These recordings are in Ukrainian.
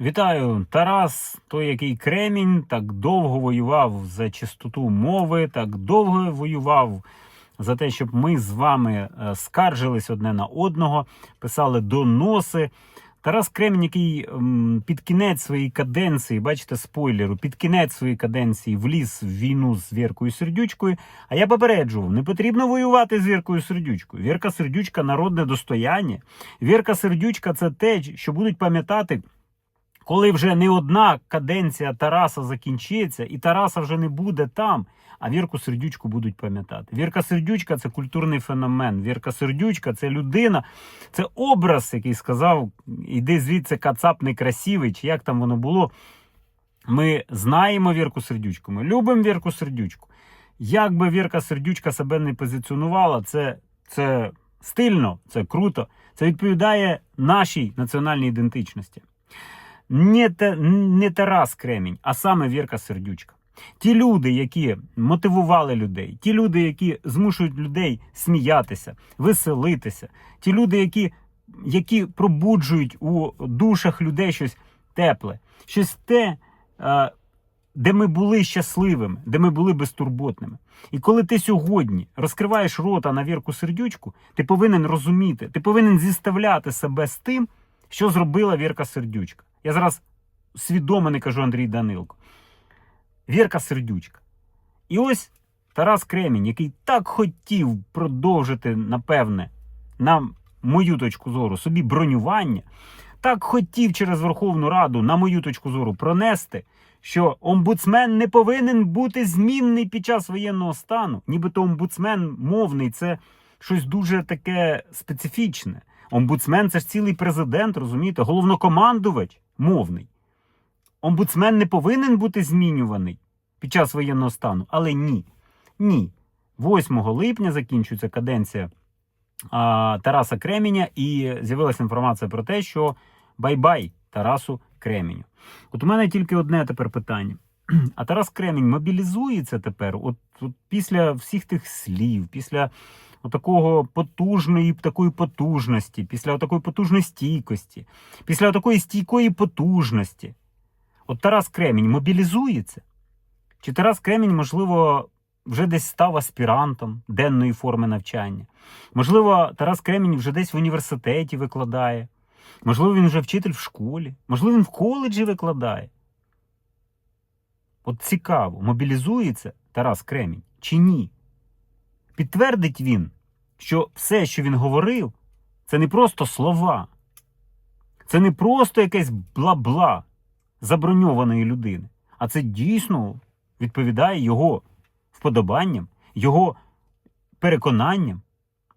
Вітаю, Тарас, той, який Кремінь, так довго воював за чистоту мови, так довго воював за те, щоб ми з вами е, скаржились одне на одного, писали доноси. Тарас Кремінь, який під кінець своєї каденції, бачите, спойлеру, під кінець своєї каденції вліз в війну з Віркою Сердючкою. А я попереджував, не потрібно воювати з Віркою Сердючкою. Вірка Сердючка народне достояння. Вірка Сердючка це те, що будуть пам'ятати коли вже не одна каденція Тараса закінчиться, і Тараса вже не буде там, а Вірку Сердючку будуть пам'ятати. Вірка Сердючка це культурний феномен. Вірка Сердючка це людина, це образ, який сказав: іди звідси кацап некрасивий, чи як там воно було. Ми знаємо Вірку Сердючку, ми любимо Вірку Сердючку. Як би Вірка Сердючка себе не позиціонувала, це, це стильно, це круто, це відповідає нашій національній ідентичності не, те, не Тарас Кремінь, а саме Вірка Сердючка. Ті люди, які мотивували людей, ті люди, які змушують людей сміятися, веселитися, ті люди, які, які пробуджують у душах людей щось тепле, щось те, е, де ми були щасливими, де ми були безтурботними. І коли ти сьогодні розкриваєш рота на Вірку Сердючку, ти повинен розуміти, ти повинен зіставляти себе з тим, що зробила Вірка Сердючка. Я зараз свідомо не кажу Андрій Данилко. Вірка Сердючка. І ось Тарас Кремінь, який так хотів продовжити, напевне, на мою точку зору, собі бронювання, так хотів через Верховну Раду, на мою точку зору, пронести, що омбудсмен не повинен бути змінний під час воєнного стану. Нібито омбудсмен мовний це щось дуже таке специфічне. Омбудсмен це ж цілий президент, розумієте, головнокомандувач мовний. Омбудсмен не повинен бути змінюваний під час воєнного стану, але ні. Ні. 8 липня закінчується каденція а, Тараса Креміня, і з'явилася інформація про те, що бай-бай Тарасу Креміню. От у мене тільки одне тепер питання. А Тарас Кремінь мобілізується тепер, от, от після всіх тих слів, після отакого потужної такої потужності, після такої потужної стійкості, після такої стійкої потужності. От Тарас Кремінь мобілізується? Чи Тарас Кремінь, можливо, вже десь став аспірантом денної форми навчання? Можливо, Тарас Кремінь вже десь в університеті викладає, можливо, він вже вчитель в школі, можливо, він в коледжі викладає. От цікаво, мобілізується Тарас Кремінь чи ні? Підтвердить він, що все, що він говорив, це не просто слова, це не просто якесь бла-бла заброньованої людини, а це дійсно відповідає його вподобанням, його переконанням.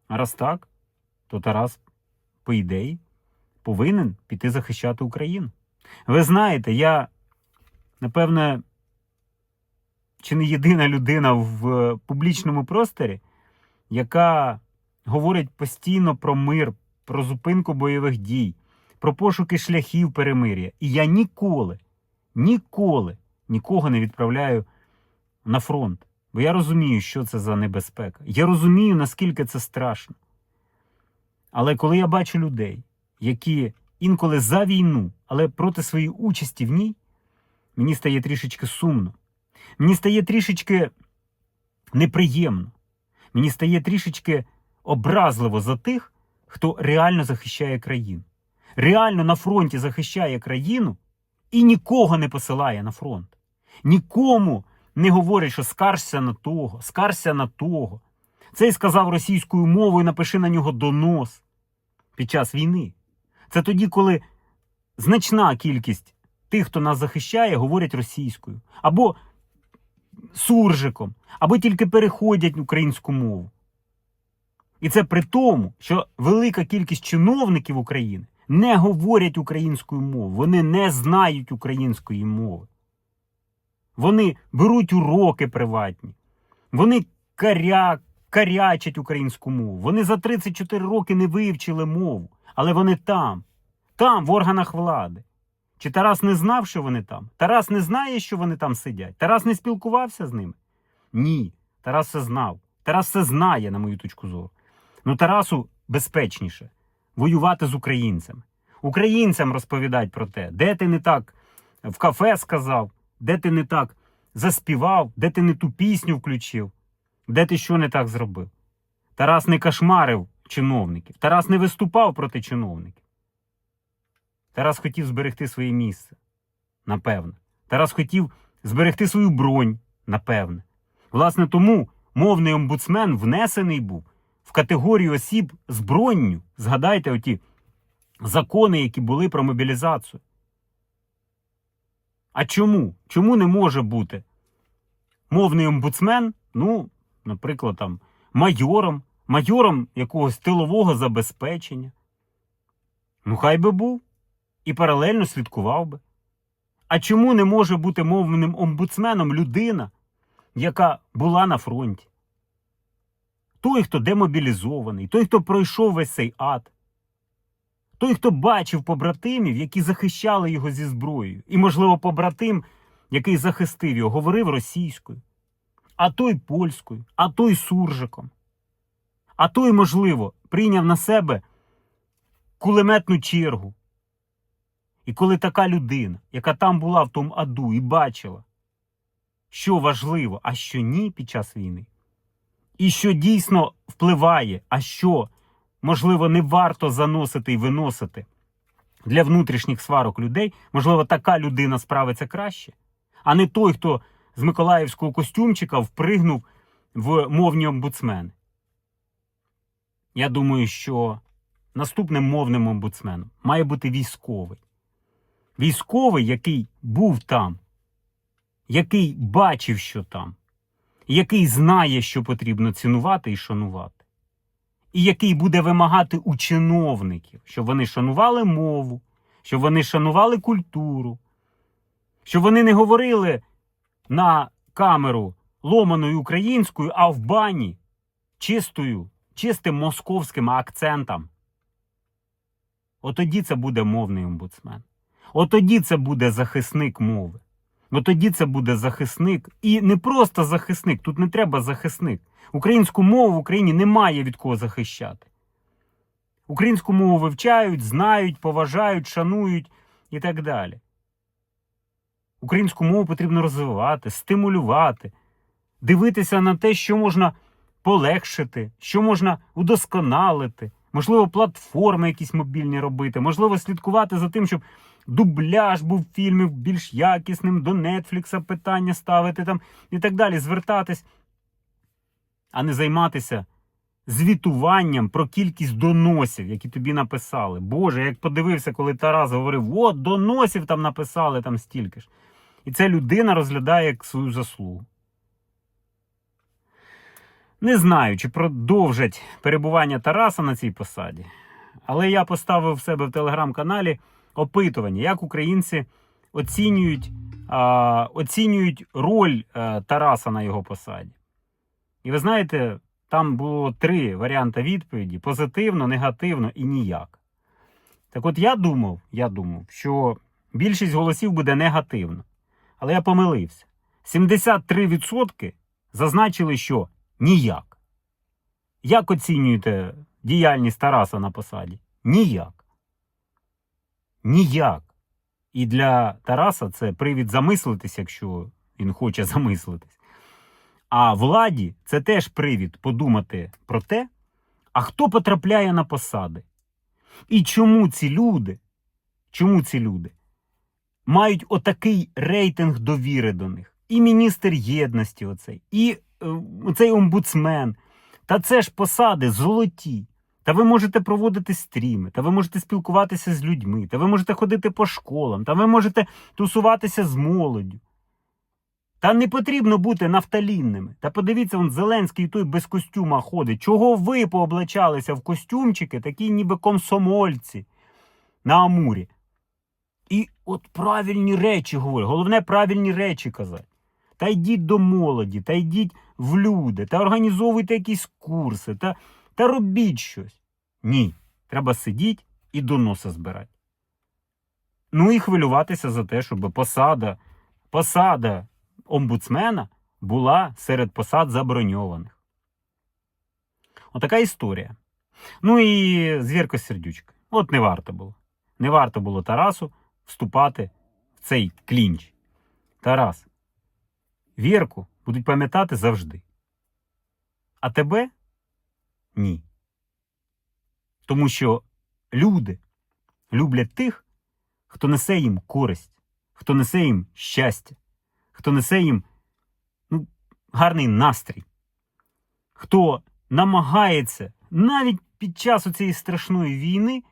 А раз так, то Тарас, по ідеї, повинен піти захищати Україну. Ви знаєте, я, напевне, чи не єдина людина в публічному просторі, яка говорить постійно про мир, про зупинку бойових дій, про пошуки шляхів перемир'я. І я ніколи, ніколи нікого не відправляю на фронт. Бо я розумію, що це за небезпека. Я розумію, наскільки це страшно. Але коли я бачу людей, які інколи за війну, але проти своєї участі в ній, мені стає трішечки сумно. Мені стає трішечки неприємно. Мені стає трішечки образливо за тих, хто реально захищає країну. Реально на фронті захищає країну і нікого не посилає на фронт. Нікому не говорить, що скаржся на того, скаржся на того. Цей сказав російською мовою, напиши на нього донос під час війни. Це тоді, коли значна кількість тих, хто нас захищає, говорять російською. Або суржиком, або тільки переходять українську мову. І це при тому, що велика кількість чиновників України не говорять українською мовою, вони не знають української мови. Вони беруть уроки приватні, вони каря, карячать українську мову. Вони за 34 роки не вивчили мову, але вони там, там, в органах влади. Чи Тарас не знав, що вони там? Тарас не знає, що вони там сидять. Тарас не спілкувався з ними? Ні. Тарас все знав. Тарас все знає, на мою точку зору. Ну Тарасу безпечніше воювати з українцями. українцям розповідати про те, де ти не так в кафе сказав, де ти не так заспівав, де ти не ту пісню включив, де ти що не так зробив. Тарас не кошмарив чиновників, Тарас не виступав проти чиновників. Тарас хотів зберегти своє місце, напевно. Тарас хотів зберегти свою бронь, напевне. Власне, тому мовний омбудсмен внесений був в категорію осіб з бронню. Згадайте оті закони, які були про мобілізацію. А чому? Чому не може бути мовний омбудсмен, ну, наприклад, там, майором, майором якогось тилового забезпечення? Ну, хай би був і паралельно слідкував би. А чому не може бути мовним омбудсменом людина, яка була на фронті? Той, хто демобілізований, той, хто пройшов весь цей ад, той, хто бачив побратимів, які захищали його зі зброєю, і, можливо, побратим, який захистив його, говорив російською, а той польською, а той суржиком, а той, можливо, прийняв на себе кулеметну чергу. І коли така людина, яка там була в тому аду і бачила, що важливо, а що ні під час війни, і що дійсно впливає, а що, можливо, не варто заносити і виносити для внутрішніх сварок людей, можливо, така людина справиться краще, а не той, хто з Миколаївського костюмчика впригнув в мовні омбудсмени. Я думаю, що наступним мовним омбудсменом має бути військовий. Військовий, який був там, який бачив, що там, який знає, що потрібно цінувати і шанувати, і який буде вимагати у чиновників, щоб вони шанували мову, щоб вони шанували культуру, щоб вони не говорили на камеру ломаною українською, а в бані чистою, чистим московським акцентом. Отоді це буде мовний омбудсмен. Отоді це буде захисник мови. Отоді це буде захисник. І не просто захисник, тут не треба захисник. Українську мову в Україні немає від кого захищати. Українську мову вивчають, знають, поважають, шанують і так далі. Українську мову потрібно розвивати, стимулювати, дивитися на те, що можна полегшити, що можна удосконалити, можливо, платформи якісь мобільні робити, можливо, слідкувати за тим, щоб дубляж був фільмів більш якісним, до Нетфлікса питання ставити там і так далі, звертатись, а не займатися звітуванням про кількість доносів, які тобі написали. Боже, як подивився, коли Тарас говорив, от доносів там написали там стільки ж. І це людина розглядає як свою заслугу. Не знаю, чи продовжать перебування Тараса на цій посаді, але я поставив в себе в телеграм-каналі опитування, як українці оцінюють, а, оцінюють роль а, Тараса на його посаді. І ви знаєте, там було три варіанти відповіді: позитивно, негативно і ніяк. Так от я думав, я думав, що більшість голосів буде негативно. Але я помилився. 73% зазначили, що ніяк. Як оцінюєте діяльність Тараса на посаді? Ніяк. Ніяк. І для Тараса це привід замислитись, якщо він хоче замислитись. А владі це теж привід подумати про те, а хто потрапляє на посади. І чому ці люди, чому ці люди мають отакий рейтинг довіри до них? І міністр єдності, оцей, і е, оцей омбудсмен. Та це ж посади золоті. Та ви можете проводити стріми, та ви можете спілкуватися з людьми, та ви можете ходити по школам, та ви можете тусуватися з молоддю. Та не потрібно бути нафталінними. Та подивіться, он Зеленський той без костюма ходить. Чого ви пооблачалися в костюмчики, такі ніби комсомольці на Амурі? І от правильні речі говорять. Головне правильні речі казати. Та йдіть до молоді, та йдіть в люди, та організовуйте якісь курси, та, та робіть щось. Ні. Треба сидіти і доноси збирати. Ну і хвилюватися за те, щоб посада, посада омбудсмена була серед посад заброньованих. Отака історія. Ну і звірко сердючка. От не варто було. Не варто було Тарасу вступати в цей клінч. Тарас, Вірку будуть пам'ятати завжди. А тебе ні. Тому що люди люблять тих, хто несе їм користь, хто несе їм щастя, хто несе їм ну, гарний настрій, хто намагається навіть під час цієї страшної війни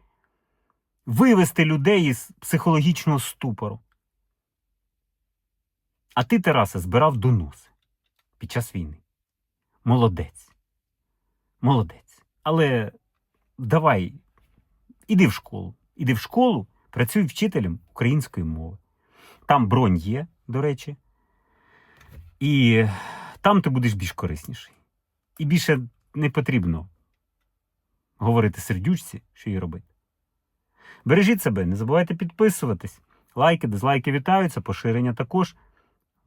вивести людей із психологічного ступору. А ти, Тарасе, збирав доноси під час війни. Молодець. Молодець. Але давай, іди в школу. Іди в школу, працюй вчителем української мови. Там бронь є, до речі. І там ти будеш більш корисніший. І більше не потрібно говорити сердючці, що їй робити. Бережіть себе, не забувайте підписуватись. Лайки, дизлайки вітаються, поширення також.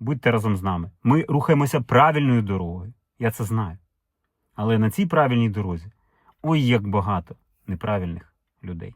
Будьте разом з нами. Ми рухаємося правильною дорогою. Я це знаю. Але на цій правильній дорозі ой як багато неправильних людей.